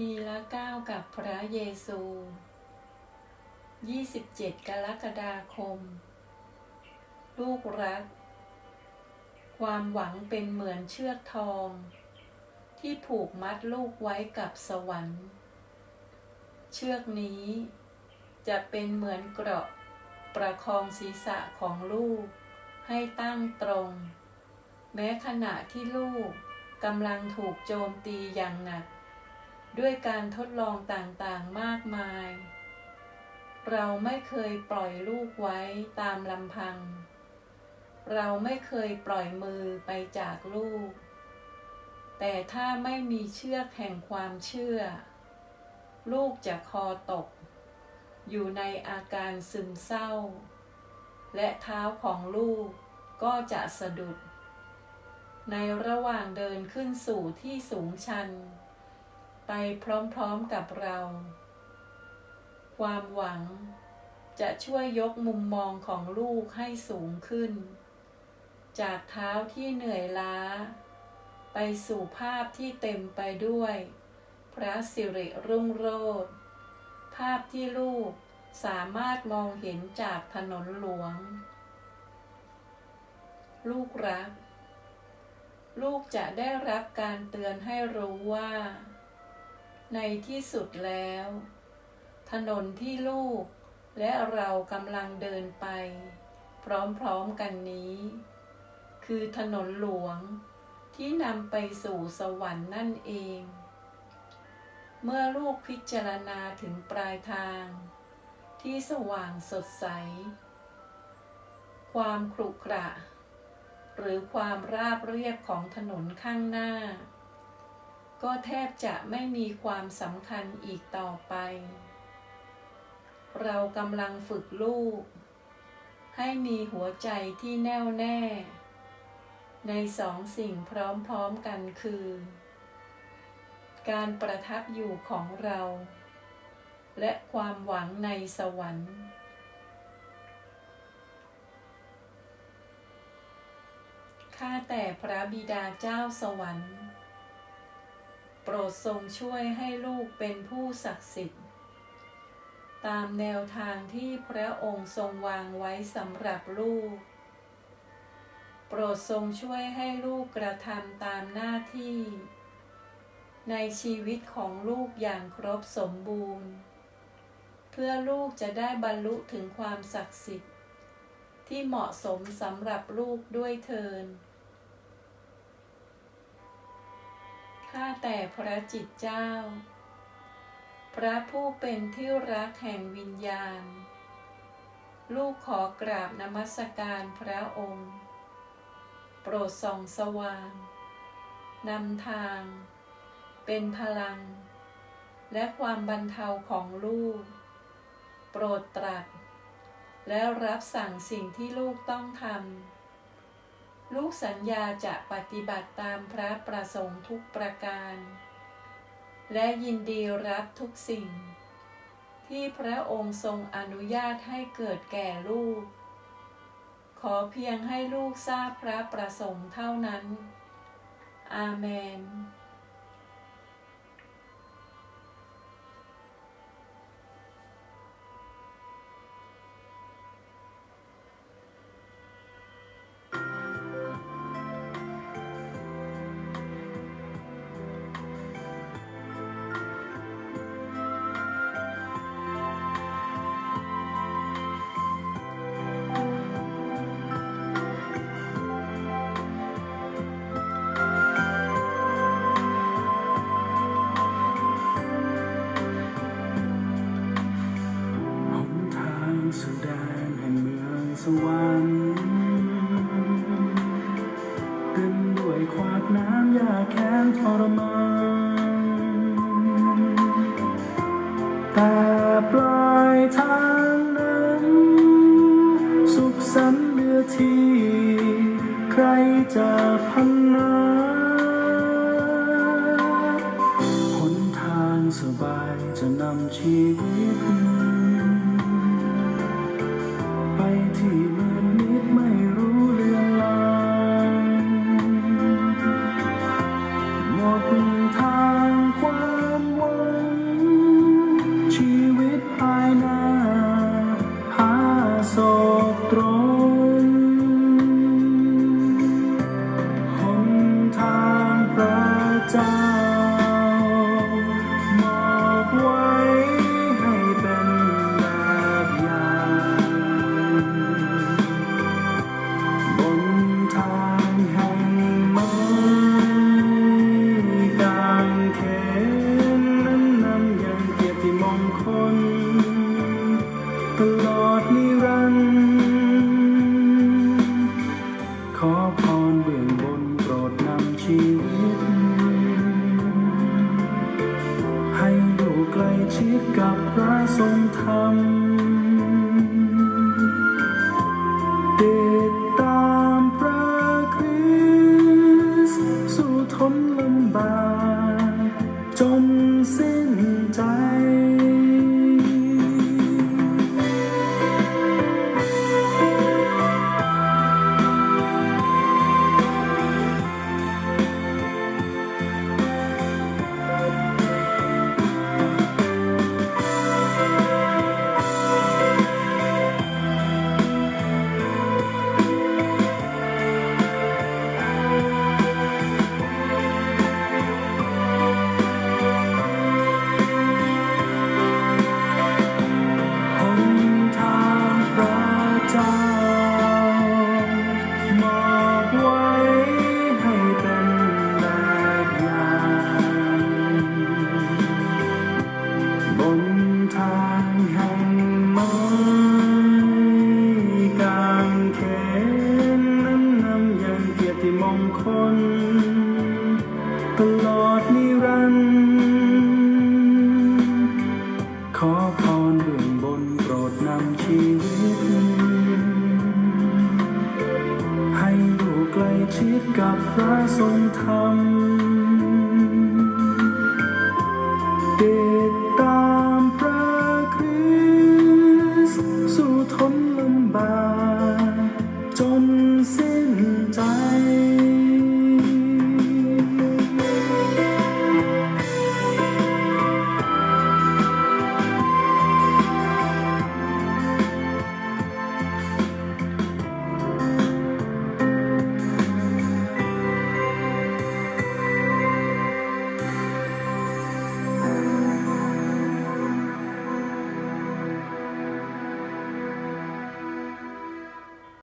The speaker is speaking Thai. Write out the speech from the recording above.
ทีละก้าวกับพระเยซู 27 กรกฎาคม ลูกรัก ความหวังเป็นเหมือนเชือกทอง ที่ผูกมัดลูกไว้กับสวรรค์ เชือกนี้จะเป็นเหมือนเกราะประคองศีรษะของลูกให้ตั้งตรง แม้ขณะที่ลูกกำลังถูกโจมตีอย่างหนัก ด้วยการทดลองต่างๆมากมาย เราไม่เคยปล่อยลูกไว้ตามลำพัง เราไม่เคยปล่อยมือไปจากลูก แต่ถ้าไม่มีเชือกแห่งความเชื่อ ลูกจะคอตก อยู่ในอาการซึมเศร้า และเท้าของลูกก็จะสะดุด ในระหว่างเดินขึ้นสู่ที่สูงชัน ไปพร้อมๆกับเรา ความหวังจะช่วยยกมุมมองของลูกให้สูงขึ้น จากเท้าที่เหนื่อยล้า ไปสู่ภาพที่เต็มไปด้วย พระสิริรุ่งโรจน์ภาพที่ลูกสามารถมองเห็นจากถนนหลวง ลูกรัก ลูกจะได้รับการเตือนให้รู้ว่า ในที่สุดแล้ว ถนนที่ลูกและเรากำลังเดินไป พร้อมๆกันนี้ คือถนนหลวงที่นำไปสู่สวรรค์นั่นเอง เมื่อลูกพิจารณาถึงปลายทาง ที่สว่างสดใส ความขรุขระ หรือความราบเรียบของถนนข้างหน้า ก็แทบจะไม่มีความสำคัญอีกต่อไป เรากำลังฝึกลูก ให้มีหัวใจที่แน่วแน่ ในสองสิ่งพร้อมๆกันคือ การประทับอยู่ของเรา และความหวังในสวรรค์ข้าแต่พระบิดาเจ้าสวรรค์ โปรดทรงช่วยให้ลูกเป็นผู้ศักดิ์สิทธิ์ ตามแนวทางที่พระองค์ทรงวางไว้สำหรับลูก โปรดทรงช่วยให้ลูกกระทำตามหน้าที่ ในชีวิตของลูกอย่างครบสมบูรณ์ เพื่อลูกจะได้บรรลุถึงความศักดิ์สิทธิ์ ที่เหมาะสมสำหรับลูกด้วยเทิน ข้าแต่พระจิตเจ้า พระผู้เป็นที่รักแห่งวิญญาณ ลูกขอกราบนมัสการพระองค์ โปรดส่องสว่างนำทาง เป็นพลัง และความบรรเทาของลูก โปรดตรัสและรับสั่งสิ่งที่ลูกต้องทำ ลูกสัญญาจะปฏิบัติตามพระประสงค์ทุกประการ และยินดีรับทุกสิ่ง ที่พระองค์ทรงอนุญาตให้เกิดแก่ลูก ขอเพียงให้ลูกทราบพระประสงค์เท่านั้น อาเมน ขวากน้ำยาแค้นทรมานแต่ปลายทางนั้น สุขสันต์เดือที่ใครจะพันนา ขอพรเบื้องบนโปรดนำชีวิต ให้อยู่ใกล้ชิดกับพระทรงธรรม ชิดกับพระทรงธรรม